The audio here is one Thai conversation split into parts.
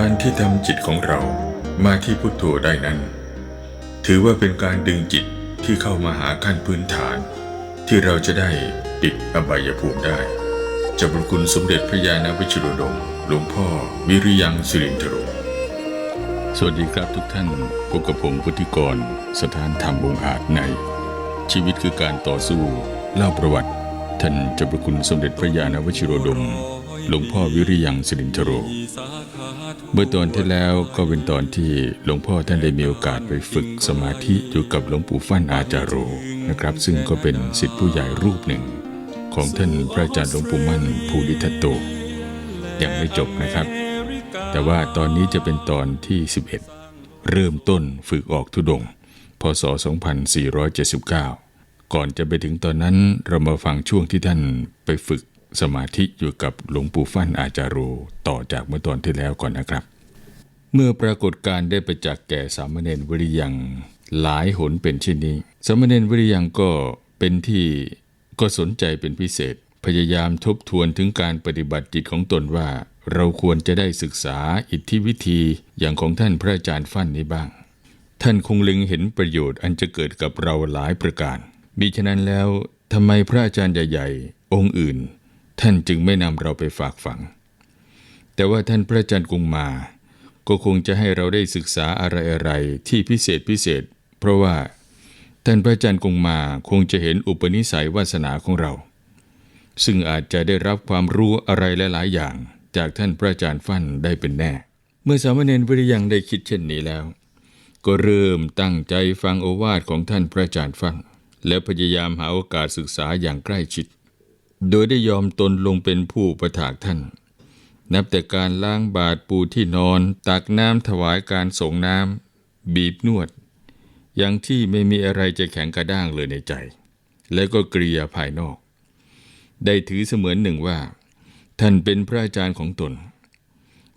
การที่ทำจิตของเรามาที่พุทโธได้นั้น ถือว่าเป็นการดึงจิตที่เข้ามาหาขั้นพื้นฐาน ที่เราจะได้ปิดอบายภูมิได้จากบุญคุณสมเด็จพระยาณวิชโรดมหลวงพ่อวิริยังสิรินทโรสวัสดีครับทุกท่านพบกับผมพุทธิกร สถานธรรมองอาจใน ชีวิตคือการต่อสู้ เล่าประวัติ ท่านเจ้าประคุณสมเด็จพระยาณวชิโรดม หลวงพ่อวิริยังสิรินทโร เมื่อตอนที่แล้วก็เป็นตอนที่หลวงพ่อท่านได้มีโอกาสไปฝึกสมาธิอยู่กับหลวงปู่ฟั่นอาจารโรนะครับ ซึ่งก็เป็นศิษย์ผู้ใหญ่รูปหนึ่ง ของท่านพระอาจารย์หลวงปู่มั่นภูริทัตโต ยังไม่จบนะครับ แต่ว่าตอนนี้จะเป็นตอนที่ 11 เริ่มต้นฝึกออกทุดง พศ 2479 ก่อนจะไปถึงตอนนั้นเรามาฟังช่วงที่ท่านไปฝึก สมาธิอยู่กับหลวงปู่ฟั่นอาจารูต่อจากเมื่อตอนที่แล้วก่อนนะครับ เมื่อปรากฏการได้ประจักษ์แก่สามเณรวิริยังหลายหนเป็นเช่นนี้ สามเณรวิริยังก็เป็นที่ก็สนใจเป็นพิเศษ พยายามทบทวนถึงการปฏิบัติจิตของตนว่า เราควรจะได้ศึกษาอิทธิวิธีอย่างของท่านพระอาจารย์ฟั่นนี้บ้าง ท่านคงล็งเห็นประโยชน์อันจะเกิดกับเราหลายประการมิฉะนั้นแล้วทำไมพระอาจารย์ใหญ่ ๆ องค์อื่น ท่านจึงไม่นำเราไปฝากฝัง แต่ว่าท่านพระอาจารย์กุงมา ก็คงจะให้เราได้ศึกษาอะไรๆที่พิเศษพิเศษ เพราะว่าท่านพระอาจารย์กุงมาคงจะเห็นอุปนิสัยวาสนาของเรา ซึ่งอาจจะได้รับความรู้อะไรหลายๆอย่าง จากท่านพระอาจารย์ฟั่นได้เป็นแน่ เมื่อสามเณรวิริยังได้คิดเช่นนี้แล้ว ก็เริ่มตั้งใจฟังโอวาทของท่านพระอาจารย์ฟั่นและพยายามหาโอกาสศึกษาอย่างใกล้ชิด โดยได้ยอมตนลงเป็นผู้ประถากท่าน นับแต่การล้างบาทปูที่นอน ตักน้ำถวายการส่งน้ำบีบนวด อย่างที่ไม่มีอะไรจะแข็งกระด้างเลยในใจ และก็กลียาภายนอก ได้ถือเสมือนหนึ่งว่า ท่านเป็นพระอาจารย์ของตน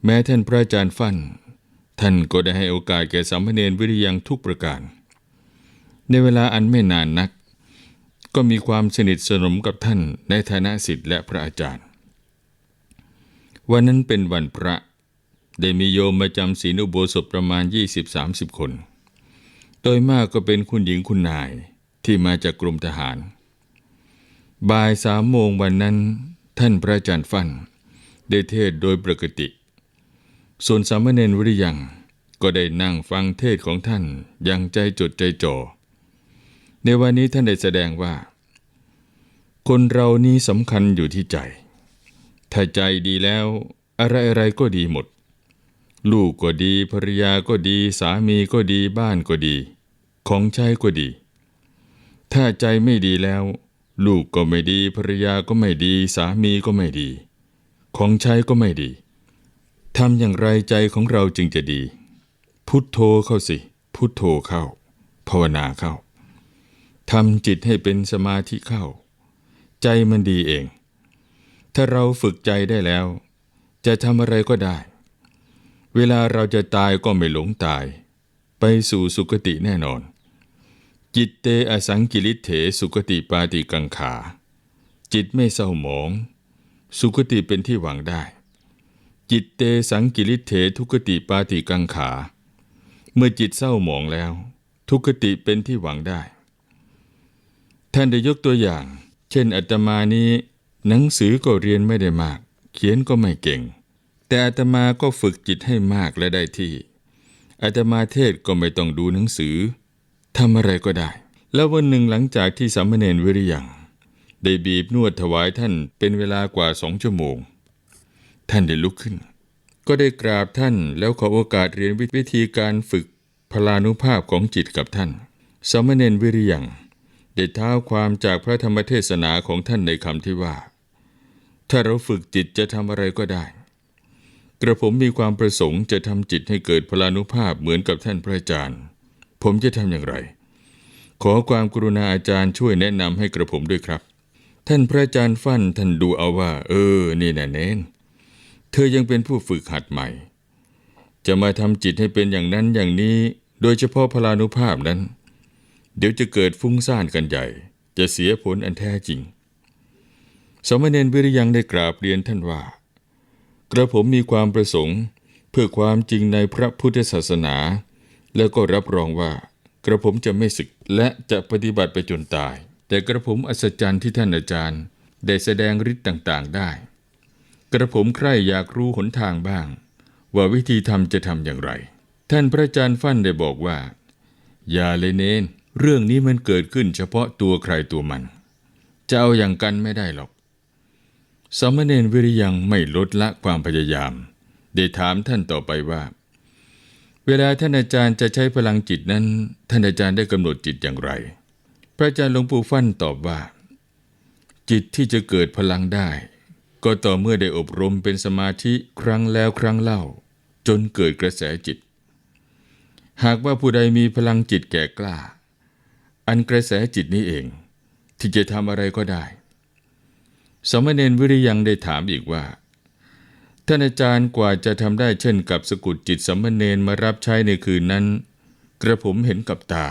แม้ท่านพระอาจารย์ฟั่น ท่านก็ได้ให้โอกาสแก่สามเณรวิริยังทุกประการ ในเวลาอันไม่นานนัก ก็มีความสนิทสนมกับท่านในฐานะศิษย์และพระอาจารย์ วันนั้นเป็นวันพระ ได้มีโยมมาจำศีลอุโบสถประมาณ 20-30 คน โดยมากก็เป็นคุณหญิงคุณนายที่มาจากกรมทหาร บ่ายสามโมงวันนั้น ท่านพระอาจารย์ฟั่นได้เทศโดยปกติ ส่วนสามเณรวิริยังก็ได้นั่งฟังเทศของท่านอย่างใจจดใจจ่อ ในวันนี้ท่านได้แสดงว่า คนเรานี้สำคัญอยู่ที่ใจ ถ้าใจดีแล้ว อะไรอะไรก็ดีหมด ลูกก็ดีภรรยาก็ดี สามีก็ดีบ้านก็ดี ของใช้ก็ดี ถ้าใจไม่ดีแล้ว ลูกก็ไม่ดีภรรยาก็ไม่ดี สามีก็ไม่ดี ของใช้ก็ไม่ดีทำอย่างไรใจของเราจึงจะดี พุทโธเข้าสิ พุทโธเข้า ภาวนาเข้า ทำจิตให้เป็นสมาธิเข้า ใจมันดีเอง ถ้าเราฝึกใจได้แล้ว จะทำอะไรก็ได้ เวลาเราจะตายก็ไม่หลงตาย ไปสู่สุคติแน่นอน จิตเตอสังกิริเถสุคติปาติกังขา จิตไม่เศร้าหมอง สุคติเป็นที่หวังได้ จิตเตสังกิริเถทุกติปาติกังขา เมื่อจิตเศร้าหมองแล้ว ทุกติเป็นที่หวังได้ ท่านได้ยกตัวอย่าง เช่นอาตมานี้ หนังสือก็เรียนไม่ได้มาก เขียนก็ไม่เก่ง แต่อาตมาก็ฝึกจิตให้มากและได้ที่อาตมาเทศก็ไม่ต้องดูหนังสือทำอะไรก็ได้ แล้ววันหนึ่งหลังจากที่สามเณรวิริยังได้บีบนวดถวายท่านเป็นเวลากว่าสองชั่วโมง ท่านได้ลุกขึ้น ก็ได้กราบท่านแล้วขอโอกาสเรียนวิธีการฝึกพลานุภาพของจิตกับท่านสามเณรวิริยัง ได้เท้าความจากพระธรรมเทศนาของท่านในคำที่ว่า ถ้าเราฝึกจิตจะทำอะไรก็ได้ กระผมมีความประสงค์จะทำจิตให้เกิดพลานุภาพเหมือนกับท่านพระอาจารย์ ผมจะทำอย่างไร ขอความกรุณาอาจารย์ช่วยแนะนำให้กระผมด้วยครับ ท่านพระอาจารย์ฟั่นท่านดูเอาว่า เออ นี่แน่เน้นเธอยังเป็นผู้ฝึกหัดใหม่ จะมาทำจิตให้เป็นอย่างนั้นอย่างนี้ โดยเฉพาะพลานุภาพนั้น เดี๋ยวจะเกิดฟุ้งซ่านกันใหญ่ จะเสียผลอันแท้จริงสามเณรวิริยังได้กราบเรียนท่านว่า กระผมมีความประสงค์เพื่อความจริงในพระพุทธศาสนา แล้วก็รับรองว่ากระผมจะไม่สึกและจะปฏิบัติไปจนตาย แต่กระผมอัศจรรย์ที่ท่านอาจารย์ ได้แสดงฤทธิ์ต่างๆได้ กระผมใคร่อยากรู้หนทางบ้าง ว่าวิธีทำจะทำอย่างไร ท่านพระอาจารย์ฟั่นได้บอกว่า อย่าเลยเนน เรื่องนี้มันเกิดขึ้นเฉพาะตัวใครตัวมัน จะเอาอย่างกันไม่ได้หรอกสามเณรวิริยังไม่ลดละความพยายาม ได้ถามท่านต่อไปว่า เวลาท่านอาจารย์จะใช้พลังจิตนั้น ท่านอาจารย์ได้กำหนดจิตอย่างไร พระอาจารย์หลวงปู่ฟั่นตอบว่า จิตที่จะเกิดพลังได้ ก็ต่อเมื่อได้อบรมเป็นสมาธิครั้งแล้วครั้งเล่า จนเกิดกระแสจิต หากว่าผู้ใดมีพลังจิตแก่กล้า อันกระแสจิตนี้เอง ที่จะทำอะไรก็ได้ สมณเณรวิริยังได้ถามอีกว่า ท่านอาจารย์กว่าจะทำได้เช่นกับสกุดจิตสมณเณรมารับใช้ในคืนนั้น กระผมเห็นกับตา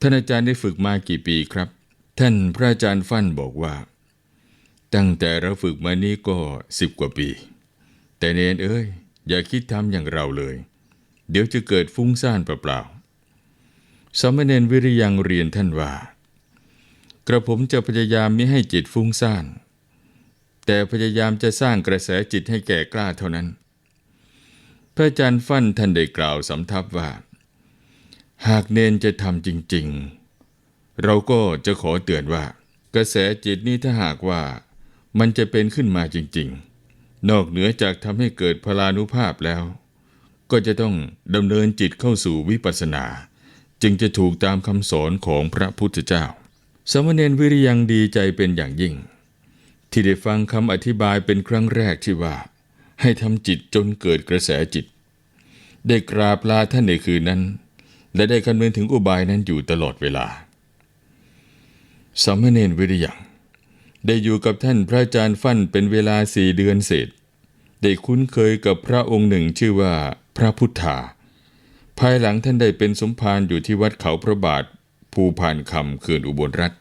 ท่านอาจารย์ได้ฝึกมากี่ปีครับ ท่านพระอาจารย์ฟั่นบอกว่า ตั้งแต่เราฝึกมานี้ก็สิบกว่าปี แต่เนนเอ้ยอย่าคิดทำอย่างเราเลย เดี๋ยวจะเกิดฟุ้งซ่านเปล่าๆ สมณเณรวิริยังเรียนท่านว่า กระผมจะพยายามมิให้จิตฟุ้งซ่าน แต่พยายามจะสร้างกระแสจิตให้แก่กล้าเท่านั้น พระอาจารย์ฟั่นท่านได้กล่าวสำทับว่า หากเนนจะทำจริง ๆ เราก็จะขอเตือนว่า กระแสจิตนี้ถ้าหากว่ามันจะเป็นขึ้นมาจริง ๆ นอกเหนือจากทำให้เกิดพลานุภาพแล้ว ก็จะต้องดำเนินจิตเข้าสู่วิปัสสนา จึงจะถูกตามคำสอนของพระพุทธเจ้า สมณเณรวิริยังดีใจเป็นอย่างยิ่ง ที่ได้ฟังคำอธิบายเป็นครั้งแรกที่ว่า ให้ทำจิตจนเกิดกระแสจิต ได้กราบลาท่านในคืนนั้น และได้คำนึงถึงอุบายนั้นอยู่ตลอดเวลา สมณเณรวิริยังได้อยู่กับท่านพระอาจารย์ฟั่นเป็นเวลาสี่เดือนเศษ ได้คุ้นเคยกับพระองค์หนึ่งชื่อว่าพระพุทธา ภายหลังท่านได้เป็นสมภารอยู่ที่วัดเขาพระบาท ภูพานคำเขื่อนอุบลรัฐ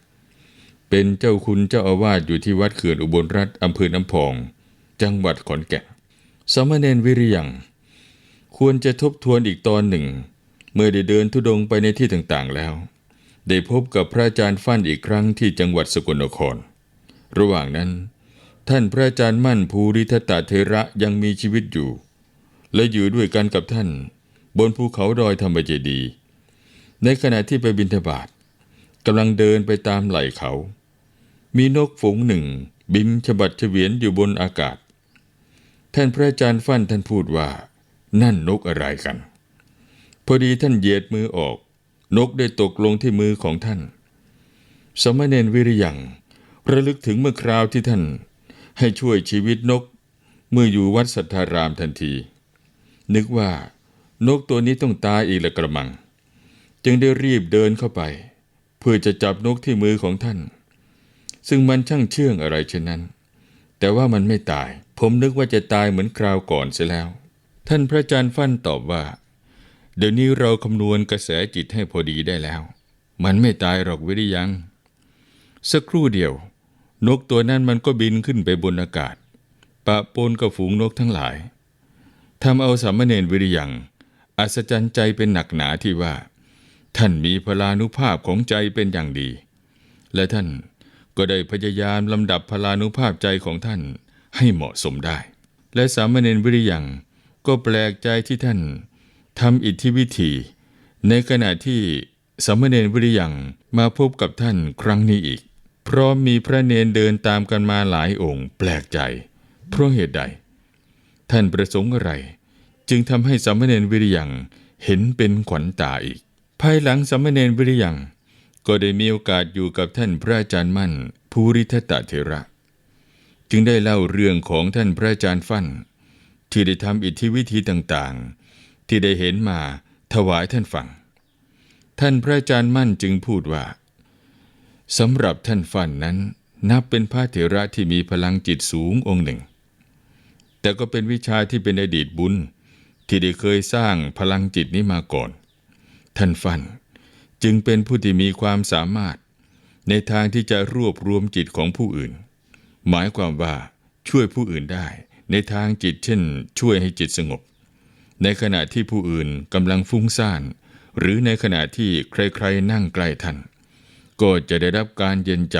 เป็นเจ้าคุณเจ้าอาวาสอยู่ที่วัดเขื่อนอุบลรัฐอำเภอน้ำพอง จังหวัดขอนแก่นสมณเณรวิริยัง ควรจะทบทวนอีกตอนหนึ่ง เมื่อได้เดินทุดงไปในที่ต่างๆแล้ว ได้พบกับพระอาจารย์ฟั่นอีกครั้งที่จังหวัดสกลนคร ระหว่างนั้น ท่านพระอาจารย์มั่นภูริทัตตเทระยังมีชีวิตอยู่ และอยู่ด้วยกันกับท่าน บนภูเขาดอยธรรมเจดี ในขณะที่ไปบิณฑบาตกำลังเดินไปตามไหล่เขา มีนกฝูงหนึ่ง บินฉบัดเฉวียนอยู่บนอากาศ ท่านพระอาจารย์ฟั่นท่านพูดว่า นั่นนกอะไรกัน พอดีท่านเหยียดมือออก นกได้ตกลงที่มือของท่าน สมณเณรวิริยังระลึกถึงเมื่อคราวที่ท่าน ให้ช่วยชีวิตนก เมื่ออยู่วัดสัทธารามทันที นึกว่า นกตัวนี้ต้องตายอีกละกระมัง จึงได้รีบเดินเข้าไป เพื่อจะจับนกที่มือของท่าน ซึ่งมันช่างเชื่องอะไรเช่นนั้น แต่ว่ามันไม่ตาย ผมนึกว่าจะตายเหมือนคราวก่อนเสียแล้ว ท่านพระอาจารย์ฟั่นตอบว่า เดี๋ยวนี้เราคำนวณกระแสจิตให้พอดีได้แล้ว มันไม่ตายหรอกวิริยัง สักครู่เดียว นกตัวนั้นมันก็บินขึ้นไปบนอากาศ ปะปนกับฝูงนกทั้งหลายทำเอาสามเณรวิริยัง อัศจรรย์ใจเป็นหนักหนาที่ว่า ท่านมีพลานุภาพของใจเป็นอย่างดี และท่านก็ได้พยายามลำดับพลานุภาพใจของท่านให้เหมาะสมได้ และสามเณรวิริยังก็แปลกใจที่ท่านทำอิทธิวิธี ในขณะที่สามเณรวิริยังมาพบกับท่านครั้งนี้อีก เพราะมีพระเนนเดินตามกันมาหลายองค์ แปลกใจ เพราะเหตุใด ท่านประสงค์อะไร จึงทำให้สามเณรวิริยังเห็นเป็นขวัญตาอีก ภายหลังสามเณรวิริยังก็ได้มีโอกาสอยู่กับท่านพระอาจารย์มั่นภูริทัตเถระ จึงได้เล่าเรื่องของท่านพระอาจารย์ฟั่น ที่ได้ทำอิทธิวิธีต่างๆ ที่ได้เห็นมาถวายท่านฟัง ท่านพระอาจารย์มั่นจึงพูดว่าสำหรับท่านฟั่นนั้นนับเป็นพระเถระที่มีพลังจิตสูงองค์หนึ่ง แต่ก็เป็นวิชาที่เป็นอดีตบุญ ที่ได้เคยสร้างพลังจิตนี้มาก่อน ท่านฟันจึงเป็นผู้ที่มีความสามารถ ในทางที่จะรวบรวมจิตของผู้อื่น หมายความว่าช่วยผู้อื่นได้ ในทางจิตเช่น ช่วยให้จิตสงบ ในขณะที่ผู้อื่นกำลังฟุ้งซ่าน หรือในขณะที่ใครๆนั่งใกล้ท่าน ก็จะได้รับการเย็นใจ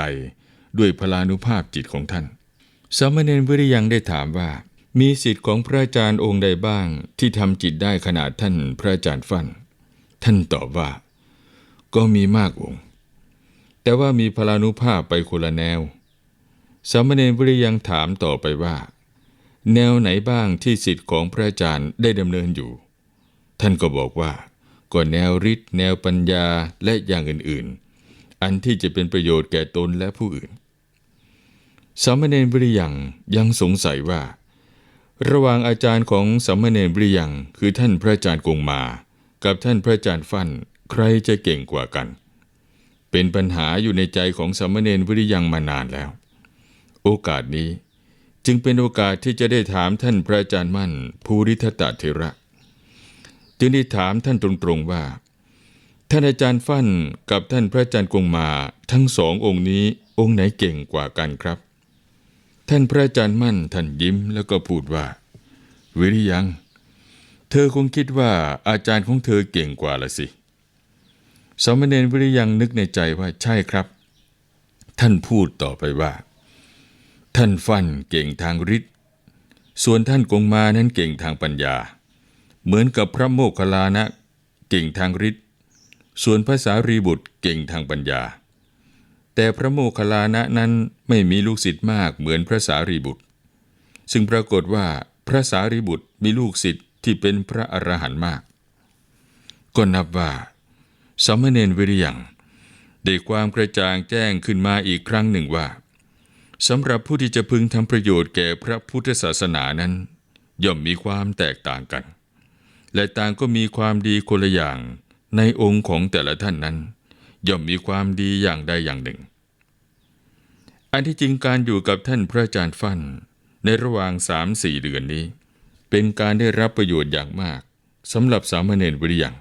ด้วยพลานุภาพจิตของท่านสามเณรวิริยังได้ถามว่า มีสิทธิ์ของพระอาจารย์องค์ใดบ้างที่ทำจิตได้ขนาดท่านพระอาจารย์ฟั่น ท่านตอบว่า ก็มีมากองค์ แต่ว่ามีพลานุภาพไปคนละแนว สามเณรวิริยังถามต่อไปว่า แนวไหนบ้างที่สิทธิ์ของพระอาจารย์ได้ดำเนินอยู่ ท่านก็บอกว่า ก็แนวฤทธิ์แนวปัญญาและอย่างอื่นๆ อันที่จะเป็นประโยชน์แก่ตนและผู้อื่นสามเณรวิริยังยังสงสัยว่า ระหว่างอาจารย์ของสามเณรวิริยังคือท่านพระอาจารย์กงมา กับท่านพระอาจารย์ฟั่นใครจะเก่งกว่ากัน เป็นปัญหาอยู่ในใจของสามเณรวิริยังมานานแล้ว โอกาสนี้จึงเป็นโอกาสที่จะได้ถามท่านพระอาจารย์มั่น ภูริทัตเถระ จึงได้ถามท่านตรงๆว่า ท่านอาจารย์ฟั่นกับท่านพระอาจารย์กงมาทั้งสององค์นี้องค์ไหนเก่งกว่ากันครับ ท่านพระอาจารย์มั่นท่านยิ้มแล้วก็พูดว่า วิริยัง เธอคงคิดว่าอาจารย์ของเธอเก่งกว่าละสิสามเณรวิริยังนึกในใจว่าใช่ครับ ท่านพูดต่อไปว่า ท่านฟั่นเก่งทางฤทธิ์ส่วนท่านกงมานั้นเก่งทางปัญญา เหมือนกับพระโมคคัลลานะ เก่งทางฤทธิ์ส่วนพระสารีบุตรเก่งทางปัญญา แต่พระโมคคัลลานะนั้นไม่มีลูกศิษย์มากเหมือนพระสารีบุตร ซึ่งปรากฏว่าพระสารีบุตรมีลูกศิษย์ที่เป็นพระอรหันต์มาก ก็นับว่าสามเณรวิริยังได้ความกระจ่างแจ้งขึ้นมาอีกครั้งหนึ่งว่าสำหรับผู้ที่จะพึงทำประโยชน์แก่พระพุทธศาสนานั้น ย่อมมีความแตกต่างกัน และต่างก็มีความดีคนละอย่างในองค์ของแต่ละท่านนั้น ย่อมมีความดีอย่างใดอย่างหนึ่ง อันที่จริงการอยู่กับท่านพระอาจารย์ฟั่นในระหว่างสามสี่เดือนนี้ เป็นการได้รับประโยชน์อย่างมากสำหรับสามเณรวิริยัง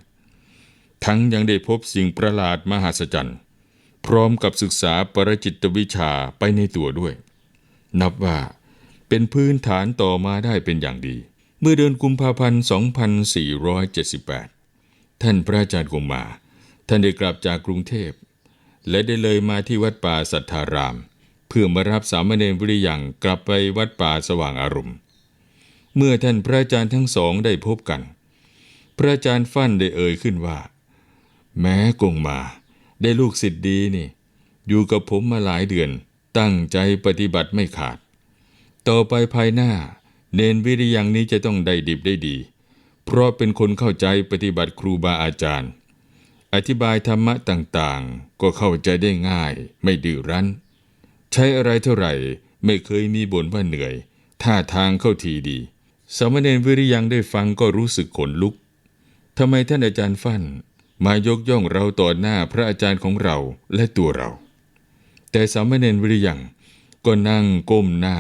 ทั้งยังได้พบสิ่งประหลาดมหัศจรรย์พร้อมกับศึกษาปรจิตวิชาไปในตัวด้วย นับว่าเป็นพื้นฐานต่อมาได้เป็นอย่างดี เมื่อเดือนกุมภาพันธ์ 2478 ท่านพระอาจารย์กงมา ท่านได้กลับจากกรุงเทพ และได้เลยมาที่วัดป่าสัทธาราม เพื่อมารับสามเณรวิริยังกลับไปวัดป่าสว่างอารมณ์ เมื่อท่านพระอาจารย์ทั้งสองได้พบกัน พระอาจารย์ฟั่นได้เอ่ยขึ้นว่า แม้กงมาได้ลูกศิษย์ดีนี่ อยู่กับผมมาหลายเดือน ตั้งใจปฏิบัติไม่ขาด ต่อไปภายหน้า เนนวิริยังนี้จะต้องได้ดิบได้ดี เพราะเป็นคนเข้าใจปฏิบัติครูบาอาจารย์ อธิบายธรรมะต่างๆ ก็เข้าใจได้ง่าย ไม่ดื้อรั้น ใช้อะไรเท่าไหร่ไม่เคยมีบ่นว่าเหนื่อย ท่าทางเข้าทีดี สามเณรวิริยังได้ฟังก็รู้สึกขนลุกทำไมท่านอาจารย์ฟั่น มายกย่องเราต่อหน้าพระอาจารย์ของเราและตัวเรา แต่สามเณรวิริยังก็นั่งก้มหน้า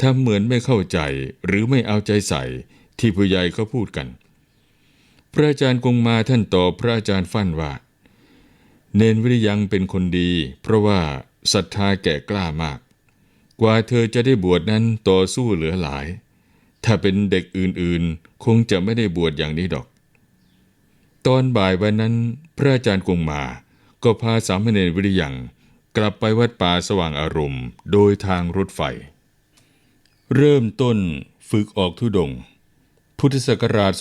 ทำเหมือนไม่เข้าใจหรือไม่เอาใจใส่ที่ผู้ใหญ่เขาพูดกัน พระอาจารย์กงมาท่านตอบพระอาจารย์ฟั่นว่า เนนวิริยังเป็นคนดี เพราะว่าศรัทธาแก่กล้ามาก กว่าเธอจะได้บวชนั้นต่อสู้เหลือหลาย ถ้าเป็นเด็กอื่นๆ คงจะไม่ได้บวชอย่างนี้ดอก ตอนบ่ายวันนั้น พระอาจารย์กงมา ก็พาสามเณรวิริยังกลับไปวัดป่าสว่างอารมณ์ โดยทางรถไฟ เริ่มต้นฝึกออกทุดง พุทธศักราช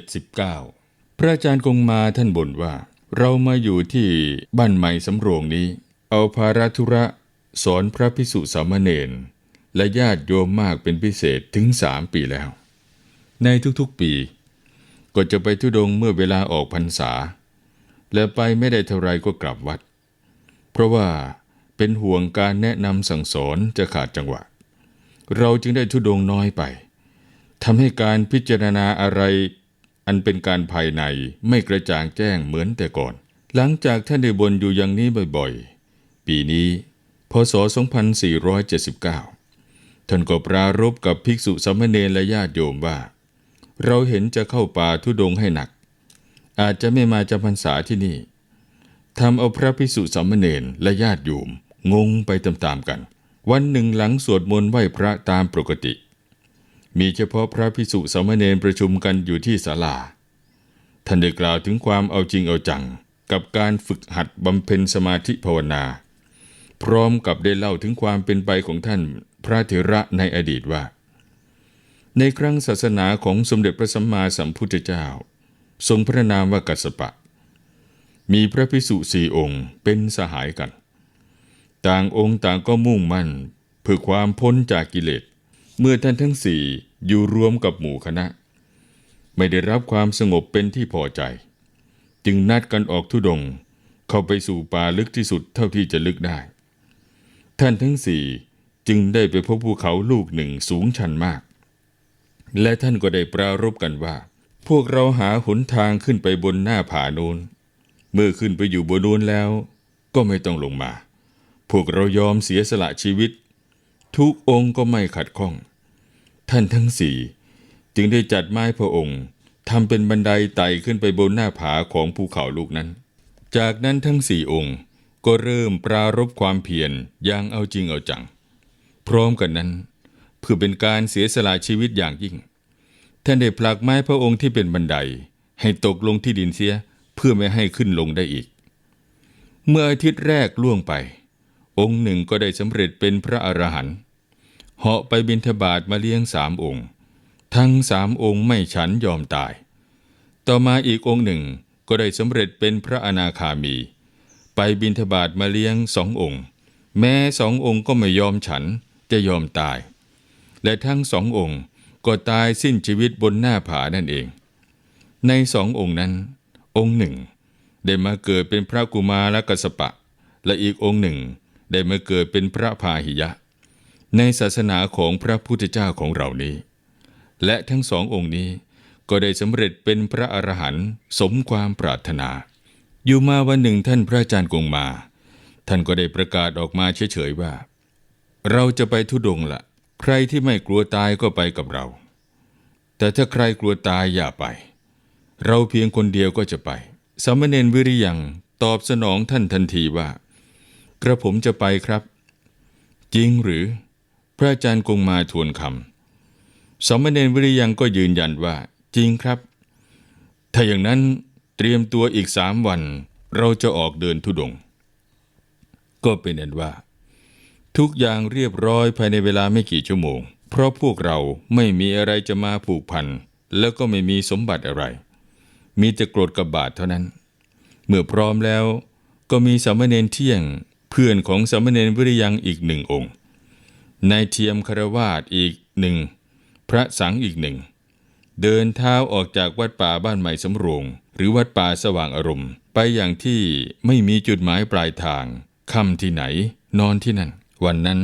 2479 พระอาจารย์กงมาท่านบ่นว่า เรามาอยู่ที่บ้านใหม่สำโรงนี้ เอาภาราธุระสอนพระพิสุสามเณรและญาติโยมมากเป็นพิเศษถึงสามปีแล้ว ในทุกๆปี ก็จะไปทุดงเมื่อเวลาออกพรรษา และไปไม่ได้เท่าไรก็กลับวัด เพราะว่าเป็นห่วงการแนะนำสั่งสอนจะขาดจังหวะ เราจึงได้ทุดงน้อยไป ทำให้การพิจารณาอะไร อันเป็นการภายในไม่กระจ่างแจ้งเหมือนแต่ก่อน หลังจากท่านได้บนอยู่อย่างนี้บ่อยๆ ปีนี้ พศ 2479 ท่านก็ปรารบกับภิกษุสามเณรและญาติโยมว่า เราเห็นจะเข้าป่าทุดงให้หนัก อาจจะไม่มาจำพรรษาที่นี่ทำเอาพระภิกษุสามเณรและญาติโยมงงไปตามๆกัน วันหนึ่งหลังสวดมนต์ไหว้พระตามปกติ มีเฉพาะพระพิสุสามเณรประชุมกันอยู่ที่ศาลา ท่านได้กล่าวถึงความเอาจริงเอาจัง กับการฝึกหัดบำเพ็ญสมาธิภาวนา พร้อมกับได้เล่าถึงความเป็นไปของท่านพระเถระในอดีตว่า ในครั้งศาสนาของสมเด็จพระสัมมาสัมพุทธเจ้า ทรงพระนามว่ากัสสปะ มีพระพิสุสี่องค์เป็นสหายกัน ต่างองค์ต่างก็มุ่งมั่นเพื่อความพ้นจากกิเลสเมื่อท่านทั้งสี่ อยู่รวมกับหมู่คณะ ไม่ได้รับความสงบเป็นที่พอใจ จึงนัดกันออกทุดง เข้าไปสู่ป่าลึกที่สุดเท่าที่จะลึกได้ ท่านทั้งสี่จึงได้ไปพบภูเขาลูกหนึ่งสูงชันมาก และท่านก็ได้ปรารบกันว่า พวกเราหาหนทางขึ้นไปบนหน้าผาโน้น เมื่อขึ้นไปอยู่บนโน้นแล้ว ก็ไม่ต้องลงมา พวกเรายอมเสียสละชีวิต ทุกองค์ก็ไม่ขัดข้อง ท่านทั้งสี่จึงได้จัดไม้พระองค์ทำเป็นบันไดไต่ขึ้นไปบนหน้าผาของภูเขาลูกนั้น จากนั้นทั้งสี่องค์ก็เริ่มปรารบความเพียรอย่างเอาจริงเอาจัง พร้อมกันนั้น เพื่อเป็นการเสียสละชีวิตอย่างยิ่ง ท่านได้ผลักไม้พระองค์ที่เป็นบันได ให้ตกลงที่ดินเสียเพื่อไม่ให้ขึ้นลงได้อีก เมื่ออาทิตย์แรกล่วงไป องค์หนึ่งก็ได้สำเร็จเป็นพระอรหันต์ เหาะไปบิณฑบาตมาเลี้ยงสามองค์ ทั้งสามองค์ไม่ฉันยอมตาย ต่อมาอีกองค์หนึ่งก็ได้สำเร็จเป็นพระอนาคามี ไปบิณฑบาตมาเลี้ยงสององค์ แม้สององค์ก็ไม่ยอมฉันจะยอมตาย และทั้งสององค์ก็ตายสิ้นชีวิตบนหน้าผานั่นเอง ในสององค์นั้น องค์หนึ่ง ได้มาเกิดเป็นพระกุมารกัสปะ และอีกองค์หนึ่ง ได้มาเกิดเป็นพระพาหิยะ ในศาสนาของพระพุทธเจ้าของเรานี้ และทั้งสององค์นี้ก็ได้สำเร็จเป็นพระอรหันต์สมความปรารถนา อยู่มาวันหนึ่งท่านพระอาจารย์กงมา ท่านก็ได้ประกาศออกมาเฉยๆว่า เราจะไปทุดงละใครที่ไม่กลัวตายก็ไปกับเรา แต่ถ้าใครกลัวตายอย่าไป เราเพียงคนเดียวก็จะไปสามเณรวิริยังตอบสนองท่านทันทีว่า กระผมจะไปครับ จริงหรือ พระอาจารย์กงมาทวนคำสามเณรวิริยังก็ยืนยันว่าจริงครับ ถ้าอย่างนั้นเตรียมตัวอีกสามวัน เราจะออกเดินทุดงค์ก็เป็นอันว่า ทุกอย่างเรียบร้อยภายในเวลาไม่กี่ชั่วโมง เพราะพวกเราไม่มีอะไรจะมาผูกพัน แล้วก็ไม่มีสมบัติอะไร มีแต่กรดกับบาทเท่านั้น เมื่อพร้อมแล้วก็มีสามเณรเที่ยง เพื่อนของสามเณรวิริยังอีกหนึ่งองค์ นายเทียมคารวาสอีกหนึ่งพระสังอีกหนึ่ง เดินเท้าออกจากวัดป่าบ้านใหม่สำโรง หรือวัดป่าสว่างอารมณ์ ไปอย่างที่ไม่มีจุดหมายปลายทางค่ำที่ไหน นอนที่นั่น วันนั้น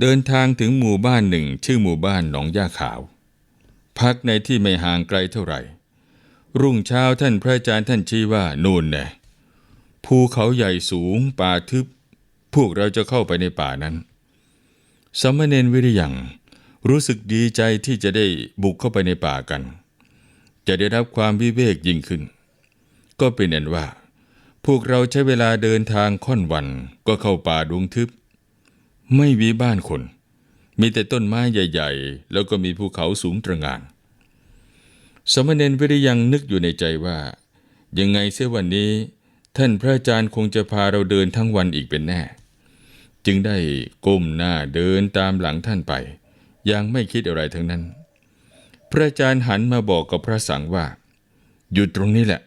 เดินทางถึงหมู่บ้านหนึ่ง ชื่อหมู่บ้านหนองย่าขาว พักในที่ไม่ห่างไกลเท่าไหร่ รุ่งเช้าท่านพระอาจารย์ท่านชี้ว่านู่นแน่ภูเขาใหญ่สูงป่าทึบ พวกเราจะเข้าไปในป่านั้น สามเณรวิริยังรู้สึกดีใจที่จะได้บุกเข้าไปในป่ากัน จะได้รับความวิเวกยิ่งขึ้น ก็เป็นอันว่า พวกเราใช้เวลาเดินทางค่อนวันก็เข้าป่าดงทึบ ไม่มีบ้านคน มีแต่ต้นไม้ใหญ่ ๆ แล้วก็มีภูเขาสูงตระหง่าน สมณเณรวิริยังนึกอยู่ในใจว่า ยังไงเสียวันนี้ ท่านพระอาจารย์คงจะพาเราเดินทั้งวันอีกเป็นแน่ จึงได้ก้มหน้าเดินตามหลังท่านไป ยังไม่คิดอะไรทั้งนั้น พระอาจารย์หันมาบอกกับพระสังว่า อยู่ตรงนี้แหละ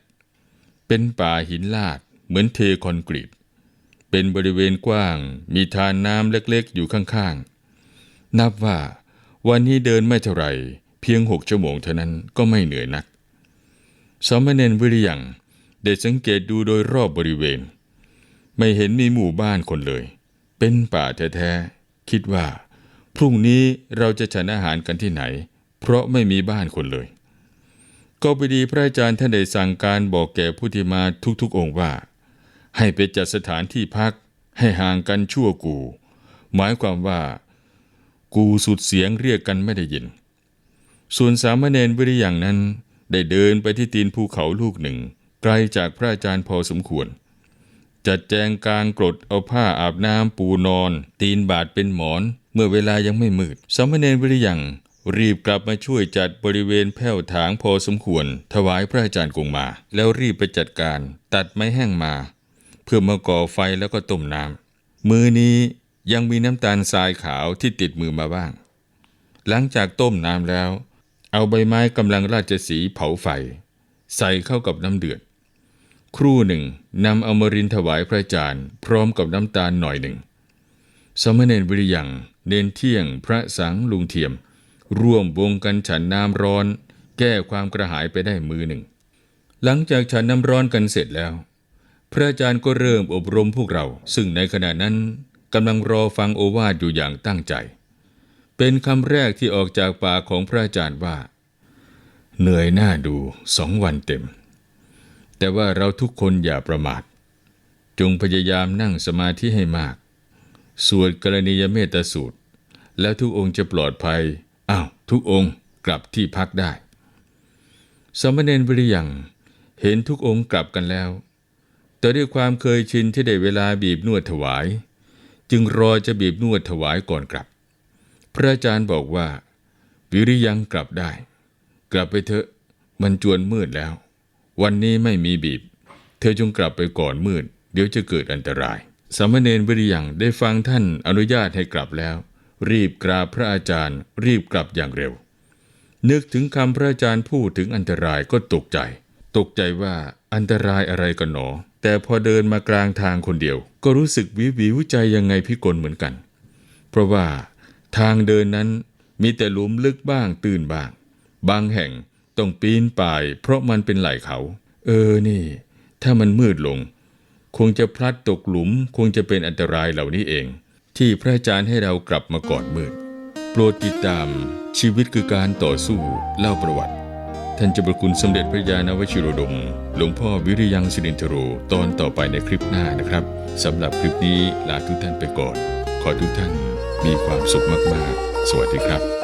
เป็นป่าหินลาดเหมือนเทคอนกรีต เป็นบริเวณกว้าง มีทานน้ำเล็กๆ อยู่ข้างๆ นับว่า วันนี้เดินไม่เท่าไหร่ เพียงหกชั่วโมงเท่านั้นก็ไม่เหนื่อยนักสามเณรวิริยังได้สังเกตดูโดยรอบบริเวณ ไม่เห็นมีหมู่บ้านคนเลย เป็นป่าแท้ๆคิดว่า พรุ่งนี้เราจะฉันอาหารกันที่ไหน เพราะไม่มีบ้านคนเลย ก็ไปดีพระอาจารย์ท่านได้สั่งการบอกแก่ผู้ที่มาทุกๆองค์ว่า ให้ไปจัดสถานที่พักให้ห่างกันชั่วกู หมายความว่า กูสุดเสียงเรียกกันไม่ได้ยิน ส่วนสามเณรวิริยังนั้นได้เดินไปที่ตีนภูเขาลูกหนึ่ง ไกลจากพระอาจารย์พอสมควร จัดแจงกางกรดเอาผ้าอาบน้ำปูนอน ตีนบาดเป็นหมอน เมื่อเวลายังไม่มืดสามเณรวิริยังรีบกลับมาช่วยจัดบริเวณแผ่วถางพอสมควร ถวายพระอาจารย์กงมา แล้วรีบไปจัดการ ตัดไม้แห้งมา เพื่อมาก่อไฟแล้วก็ต้มน้ำมือนี้ยังมีน้ำตาลทรายขาวที่ติดมือมาบ้าง หลังจากต้มน้ำแล้ว เอาใบไม้กำลังราชสีเผาไฟ ใส่เข้ากับน้ำเดือด ครู่หนึ่งนำอมรินถวายพระอาจารย์ พร้อมกับน้ำตาลหน่อยหนึ่ง สมณเณรวิริยังเนนเที่ยงพระสังลุงเทียม ร่วมวงกันฉันน้ำร้อน แก้ความกระหายไปได้มือหนึ่ง หลังจากฉันน้ำร้อนกันเสร็จแล้ว พระอาจารย์ก็เริ่มอบรมพวกเรา ซึ่งในขณะนั้นกำลังรอฟังโอวาทอยู่อย่างตั้งใจ เป็นคำแรกที่ออกจากปากของพระอาจารย์ว่า เหนื่อยหน้าดูสองวันเต็ม แต่ว่าเราทุกคนอย่าประมาท จงพยายามนั่งสมาธิให้มาก สวดกรณียเมตสูตร แล้วทุกองค์จะปลอดภัย อ้าว ทุกองค์กลับที่พักได้ สมณเณรวิริยังเห็นทุกองค์กลับกันแล้ว แต่ด้วยความเคยชินที่ได้เวลาบีบนวดถวาย จึงรอจะบีบนวดถวายก่อนกลับ พระอาจารย์บอกว่า วิริยังกลับได้ กลับไปเถอะมันจวนมืดแล้ว วันนี้ไม่มีบีบ เธอจงกลับไปก่อนมืด เดี๋ยวจะเกิดอันตราย สามเณรวิริยังได้ฟังท่านอนุญาตให้กลับแล้ว รีบกราบพระอาจารย์ รีบกลับอย่างเร็ว นึกถึงคำพระอาจารย์พูดถึงอันตรายก็ตกใจ ตกใจว่าอันตรายอะไรกันหนอ แต่พอเดินมากลางทางคนเดียว ก็รู้สึกวิววิวใจยังไงพิกลเหมือนกัน เพราะว่าทางเดินนั้นมีแต่หลุมลึกบ้างตื้นบ้าง บางแห่ง ต้องปีนป่าย เพราะมันเป็นไหล่เขา เออนี่ ถ้ามันมืดลง คงจะพลัดตกหลุมคงจะเป็นอันตรายเหล่านี้เอง ที่พระอาจารย์ให้เรากลับมาก่อนมืด โปรดติดตามชีวิตคือการต่อสู้เล่าประวัติ ท่านเจะประคุณสมเด็จพระยาณวชิโรดม หลวงพ่อวิริยังสิรินทโรตอนต่อไปในคลิปหน้านะครับสำหรับคลิปนี้ลาทุกท่านไปก่อน ขอทุกท่านมีความสุขมากๆ สวัสดีครับ